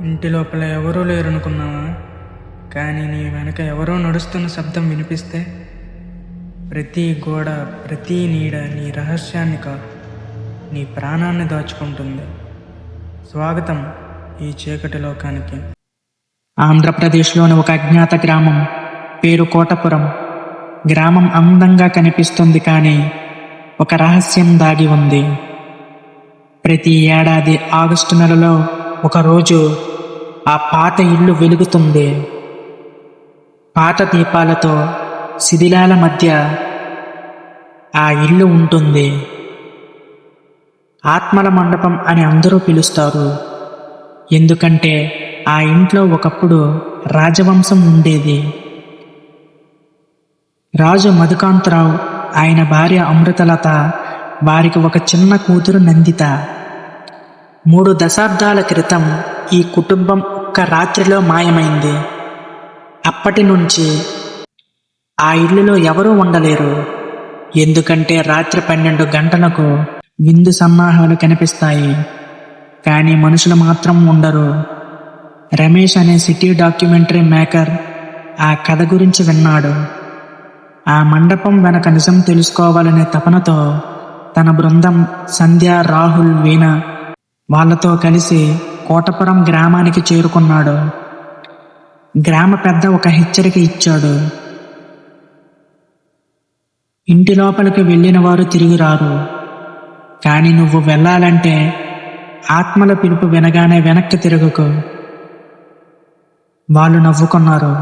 ఇంటి లోపల ఎవరూ లేరనుకున్నావా? కానీ నీ వెనక ఎవరో నడుస్తున్న శబ్దం వినిపిస్తే ప్రతి గోడ ప్రతి నీడ నీ రహస్యాన్ని కాదు నీ ప్రాణాన్ని దాచుకుంటుంది. స్వాగతం ఈ చీకటి లోకానికి. ఆంధ్రప్రదేశ్లోని ఒక అజ్ఞాత గ్రామం పేరు కోటపురం. గ్రామం అందంగా కనిపిస్తుంది కానీ ఒక రహస్యం దాగి ఉంది. ప్రతి ఏడాది ఆగస్టు నెలలో ఒకరోజు ఆ పాత ఇల్లు వెలుగుతుంది పాత దీపాలతో శిథిలాల మధ్య ఆ ఇల్లు ఉంటుంది ఆత్మల మండపం అని అందరూ పిలుస్తారు. ఎందుకంటే ఆ ఇంట్లో ఒకప్పుడు రాజవంశం ఉండేది. రాజు మధుకాంతరావు ఆయన భార్య అమృతలత వారికి ఒక చిన్న కూతురు నందిత. మూడు దశాబ్దాల క్రితం ఈ కుటుంబం ఒక్క రాత్రిలో మాయమైంది. అప్పటి నుంచి ఆ ఇల్లులో ఎవరూ ఉండలేరు. ఎందుకంటే రాత్రి పన్నెండు గంటలకు విందు సన్నాహాలు కనిపిస్తాయి. కానీ మనుషులు మాత్రం ఉండరు. రమేష్ అనే సిటీ డాక్యుమెంటరీ మేకర్ ఆ కథ గురించి విన్నాడు. ఆ మండపం వెనక నిజం తెలుసుకోవాలనే తపనతో తన బృందం సంధ్య రాహుల్ వీణ వాళ్ళతో కలిసి కోటపురం గ్రామానికి చేరుకున్నాడు. గ్రామ పెద్ద ఒక హెచ్చరిక ఇచ్చాడు. ఇంటి లోపలికి వెళ్ళిన వారు తిరిగి రారు. కానీ నువ్వు వెళ్ళాలంటే ఆత్మల పిలుపు వినగానే వెనక్కి తిరగకు. వాళ్ళు నవ్వుకున్నారు.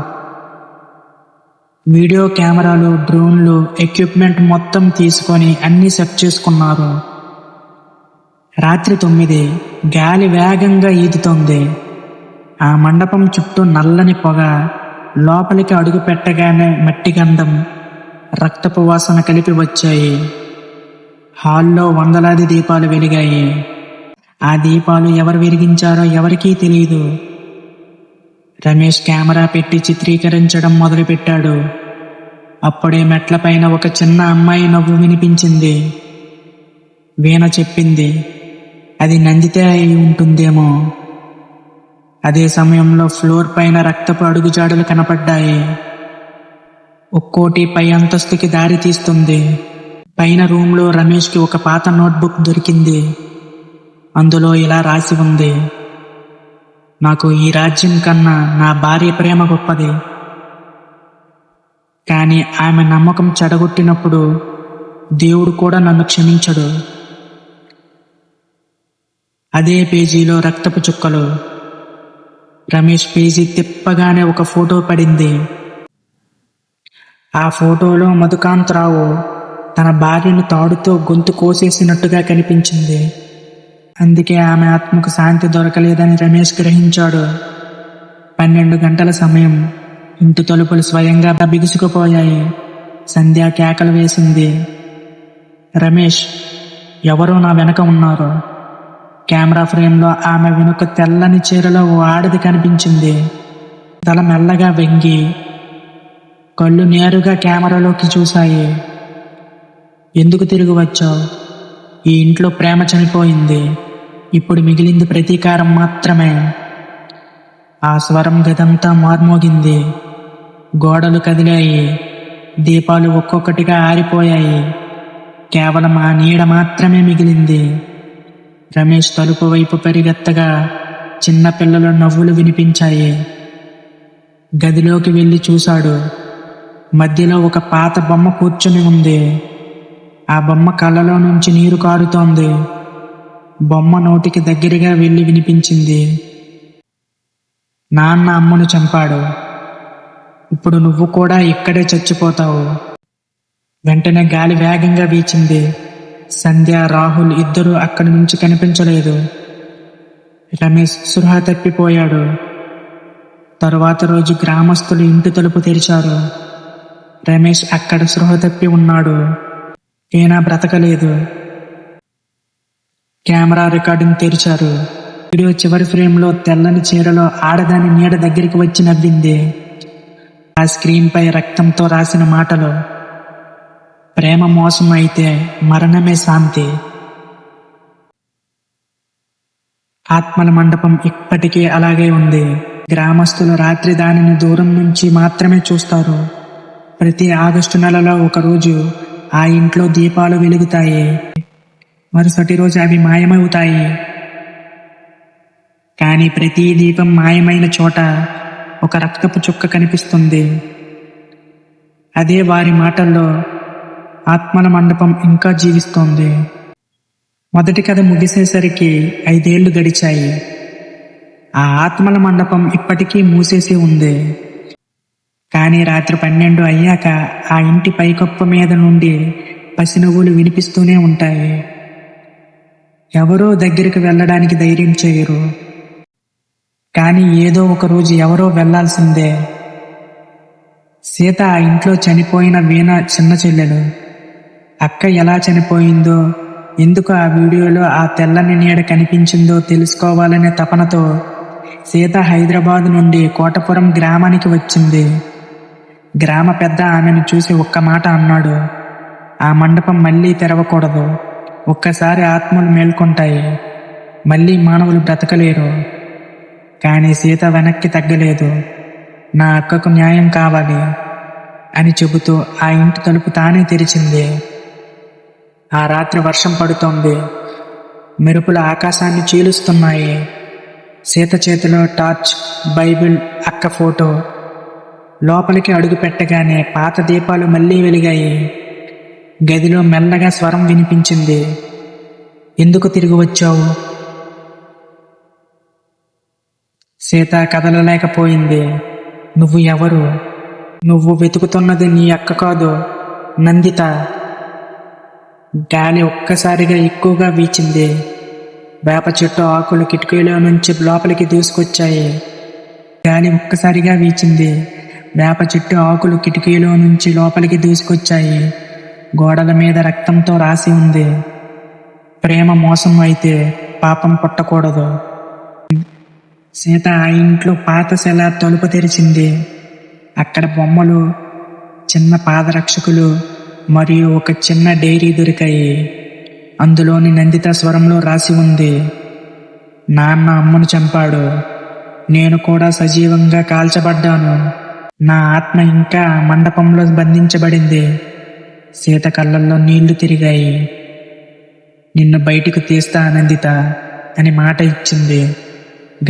వీడియో కెమెరాలు డ్రోన్లు ఎక్విప్మెంట్ మొత్తం తీసుకొని అన్నీ సెట్ చేసుకున్నారు. రాత్రి తొమ్మిది గాలి వేగంగా ఈదుతోంది. ఆ మండపం చుట్టూ నల్లని పొగ లోపలికి అడుగు పెట్టగానే మట్టి గంధం రక్తపు వాసన కలిపి వచ్చాయి. హాల్లో వందలాది దీపాలు వెలిగాయి. ఆ దీపాలు ఎవరు వెలిగించారో ఎవరికీ తెలియదు రమేష్ కెమెరా పెట్టి చిత్రీకరించడం మొదలుపెట్టాడు. అప్పుడే మెట్లపైన ఒక చిన్న అమ్మాయి నవ్వు వినిపించింది. వీణ చెప్పింది అది నందితే అయి ఉంటుందేమో. అదే సమయంలో ఫ్లోర్ పైన రక్తపు అడుగుజాడలు కనపడ్డాయి. ఒక్కోటి పై అంతస్తుకి దారి తీస్తుంది. పైన రూమ్లో రమేష్కి ఒక పాత నోట్బుక్ దొరికింది. అందులో ఇలా రాసి ఉంది. నాకు ఈ రాజ్యం కన్నా నా భార్య ప్రేమ గొప్పది. కానీ ఆమె నమ్మకం చెడగొట్టినప్పుడు దేవుడు కూడా నన్ను క్షమించడు. అదే పేజీలో రక్తపు చుక్కలు. రమేష్ పేజీ తిప్పగానే ఒక ఫోటో పడింది. ఆ ఫోటోలో మధుకాంతరావు తన భార్యను తాడుతో గొంతు కోసేసినట్టుగా కనిపించింది. అందుకే ఆమె ఆత్మకు శాంతి దొరకలేదని రమేష్ గ్రహించాడు. పన్నెండు గంటల సమయం. ఇంటి తలుపులు స్వయంగా బిగుసుకుపోయాయి. సంధ్య కేకలు వేసింది. రమేష్ ఎవరో నా వెనక ఉన్నారు. కెమెరా ఫ్రేమ్లో ఆమె వెనుక తెల్లని చీరలో ఓ ఆడది కనిపించింది. తల మెల్లగా వెంగి కళ్ళు నేరుగా కెమెరాలోకి చూశాయి. ఎందుకు తిరిగి వచ్చావు? ఈ ఇంట్లో ప్రేమ చనిపోయింది. ఇప్పుడు మిగిలింది ప్రతీకారం మాత్రమే. ఆ స్వరం గదంతా మార్మోగింది. గోడలు కదిలాయి. దీపాలు ఒక్కొక్కటిగా ఆరిపోయాయి. కేవలం ఆ నీడ మాత్రమే మిగిలింది. రమేష్ తలుపు వైపు పరిగెత్తగా చిన్నపిల్లల నవ్వులు వినిపించాయి. గదిలోకి వెళ్ళి చూశాడు. మధ్యలో ఒక పాత బొమ్మ కూర్చుని ఉంది. ఆ బొమ్మ కళ్ళలో నుంచి నీరు కారుతోంది. బొమ్మ నోటికి దగ్గరగా వెళ్ళి వినిపించింది. నాన్న అమ్మను చంపాడు. ఇప్పుడు నువ్వు కూడా ఇక్కడే చచ్చిపోతావు. వెంటనే గాలి వేగంగా వీచింది. సంధ్య రాహుల్ ఇద్దరూ అక్కడి నుంచి కనిపించలేదు. రమేష్ సృహ తప్పిపోయాడు. తరువాత రోజు గ్రామస్తులు ఇంటి తలుపు తెరిచారు. రమేష్ అక్కడ సృహ తప్పి ఉన్నాడు. ఈయన బ్రతకలేదు. కెమెరా రికార్డింగ్ తెరిచారు. వీడియో చివరి ఫ్రేమ్లో తెల్లని చీరలో ఆడదాని నీడ దగ్గరికి వచ్చి నవ్వింది ఆ స్క్రీన్పై రక్తంతో రాసిన మాటలు. ప్రేమ మోసం అయితే మరణమే శాంతి. ఆత్మల మండపం ఇప్పటికీ అలాగే ఉంది. గ్రామస్తులు రాత్రి దానిని దూరం నుంచి మాత్రమే చూస్తారు. ప్రతి ఆగస్టు నెలలో ఒక రోజు ఆ ఇంట్లో దీపాలు వెలుగుతాయి. మరుసటి రోజు అవి మాయమవుతాయి. కానీ ప్రతి దీపం మాయమైన చోట ఒక రక్తపు చుక్క కనిపిస్తుంది. అదే వారి మాటల్లో ఆత్మల మండపం ఇంకా జీవిస్తోంది. మొదటి కథ ముగిసేసరికి ఐదేళ్ళు గడిచాయి. ఆ ఆత్మల మండపం ఇప్పటికీ మూసేసి ఉంది. కానీ రాత్రి పన్నెండు అయ్యాక ఆ ఇంటి పైకప్పు మీద నుండి పసినవ్వులు వినిపిస్తూనే ఉంటాయి. ఎవరో దగ్గరికి వెళ్ళడానికి ధైర్యం చేయరు. కానీ ఏదో ఒక రోజు ఎవరో వెళ్ళాల్సిందే. సీత ఆ ఇంట్లో చనిపోయిన వీణ చిన్న చెల్లెలు. అక్క ఎలా చనిపోయిందో ఎందుకు ఆ వీడియోలో ఆ తెల్లని నీడ కనిపించిందో తెలుసుకోవాలనే తపనతో సీత హైదరాబాద్ నుండి కోటపురం గ్రామానికి వచ్చింది. గ్రామ పెద్ద ఆమెను చూసి ఒక్క మాట అన్నాడు. ఆ మండపం మళ్ళీ తెరవకూడదు. ఒక్కసారి ఆత్మలు మేల్కొంటాయి. మళ్ళీ మానవులు బ్రతకలేరు. కానీ సీత వెనక్కి తగ్గలేదు. నా అక్కకు న్యాయం కావాలి అని చెబుతూ ఆ ఇంటి తలుపు తానే తెరిచింది. ఆ రాత్రి వర్షం పడుతోంది. మెరుపుల ఆకాశాన్ని చీలుస్తున్నాయి. సీత చేతిలో టార్చ్ బైబిల్ అక్క ఫోటో. లోపలికి అడుగు పెట్టగానే పాత దీపాలు మళ్ళీ వెలిగాయి. గదిలో మెల్లగా స్వరం వినిపించింది. ఎందుకు తిరిగి వచ్చావు? సీత కదలలేకపోయింది. నువ్వు ఎవరు? నువ్వు వెతుకుతున్నది నీ అక్క కాదు నందిత. గాలి ఒక్కసారిగా ఎక్కువగా వీచింది. వేప చెట్టు ఆకులు కిటికీలో నుంచి లోపలికి దూసుకొచ్చాయి. గాలి ఒక్కసారిగా వీచింది. వేప చెట్టు ఆకులు కిటికీలో నుంచి లోపలికి దూసుకొచ్చాయి. గోడల మీద రక్తంతో రాసి ఉంది. ప్రేమ మోసం అయితే పాపం పుట్టకూడదు. సీత ఆ ఇంట్లో పాత శిల తలుపు తెరిచింది. అక్కడ బొమ్మలు చిన్న పాదరక్షకులు మరియు ఒక చిన్న డైరీ దొరికాయి. అందులోని నందిత స్వరంలో రాసి ఉంది నాన్న అమ్మను చంపాడు. నేను కూడా సజీవంగా కాల్చబడ్డాను. నా ఆత్మ ఇంకా మండపంలో బంధించబడింది. సీత కళ్ళల్లో నీళ్ళు తిరిగాయి. నిన్ను బయటకు తీస్తా నందిత అని మాట ఇచ్చింది.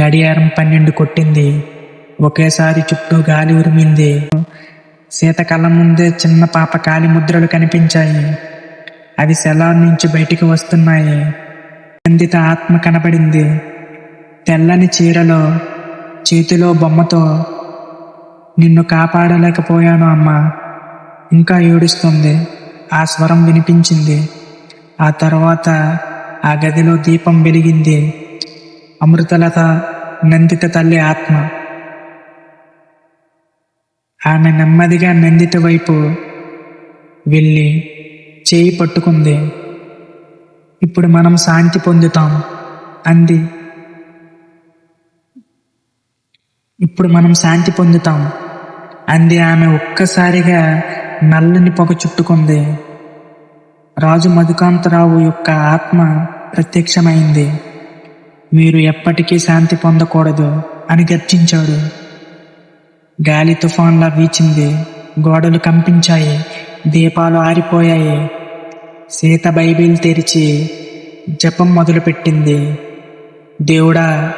గడియారం పన్నెండు కొట్టింది. ఒకేసారి చుట్టూ గాలి ఉరిమింది. సీత కళ్ళ ముందే చిన్న పాప కాలి ముద్రలు కనిపించాయి. అవి సెలార్ నుంచి బయటికి వస్తున్నాయి. నందిత ఆత్మ కనబడింది. తెల్లని చీరలో చేతిలో బొమ్మతో నిన్ను కాపాడలేకపోయాను అమ్మా. ఇంకా ఏడుస్తుంది. ఆ స్వరం వినిపించింది. ఆ తర్వాత ఆ గదిలో దీపం వెలిగింది. అమృతలత నందిత తల్లి ఆత్మ. ఆమె నెమ్మదిగా నందిత వైపు వెళ్ళి చేయి పట్టుకుంది. ఇప్పుడు మనం శాంతి పొందుతాం అంది. ఇప్పుడు మనం శాంతి పొందుతాం అంది ఆమె ఒక్కసారిగా నల్లని పొగ చుట్టుకుంది. రాజు మధుకాంతరావు యొక్క ఆత్మ ప్రత్యక్షమైంది. మీరు ఎప్పటికీ శాంతి పొందకూడదు అని గర్జించాడు. గాలి తుఫాన్లా వీచింది. గోడలు కంపించాయి. దీపాలు ఆరిపోయాయి. సీత బైబిల్ తెరిచి జపం మొదలుపెట్టింది. దేవుడా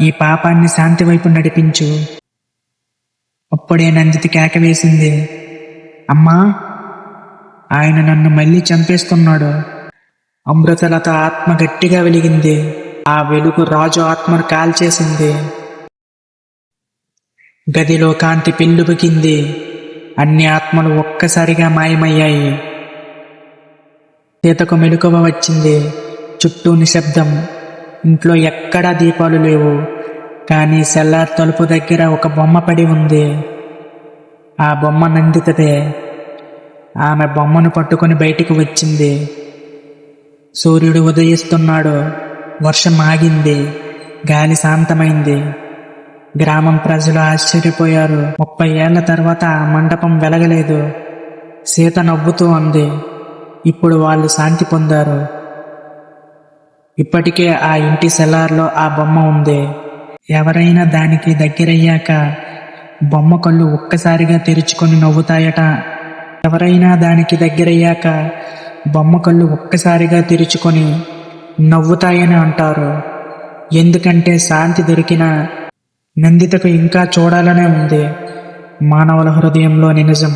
ఈ పాపాన్ని శాంతి వైపు నడిపించు. అప్పుడే నందితి కేక వేసింది. అమ్మా ఆయన నన్ను మళ్ళీ చంపేస్తున్నాడు. అమృతలత ఆత్మ గట్టిగా వెలిగింది. ఆ వెలుగు రాజు ఆత్మను కాల్చేసింది. గదిలో కాంతి పెళ్ళుబికింది అన్ని ఆత్మలు ఒక్కసారిగా మాయమయ్యాయి. తీతకు మెలుకువ వచ్చింది. చుట్టూ నిశ్శబ్దం. ఇంట్లో ఎక్కడా దీపాలు లేవు. కానీ సెల్లార్ తలుపు దగ్గర ఒక బొమ్మ పడి ఉంది. ఆ బొమ్మ నందితదే. ఆమె బొమ్మను పట్టుకొని బయటికి వచ్చింది. సూర్యుడు ఉదయిస్తున్నాడు. వర్షం ఆగింది. గాలి శాంతమైంది. గ్రామం ప్రజలు ఆశ్చర్యపోయారు. ముప్పై ఏళ్ళ తర్వాత ఆ మండపం వెలగలేదు. సీత నవ్వుతూ అంది. ఇప్పుడు వాళ్ళు శాంతి పొందారు. ఇప్పటికే ఆ ఇంటి సెల్లార్లో ఆ బొమ్మ ఉంది. ఎవరైనా దానికి దగ్గరయ్యాక బొమ్మ కళ్ళు ఒక్కసారిగా తెరుచుకొని నవ్వుతాయట. ఎవరైనా దానికి దగ్గరయ్యాక బొమ్మ కళ్ళు ఒక్కసారిగా తెరుచుకొని నవ్వుతాయని అంటారు. ఎందుకంటే శాంతి దొరికిన నందితకు ఇంకా చూడాలనే ఉంది. మానవుల హృదయంలోని నిజం.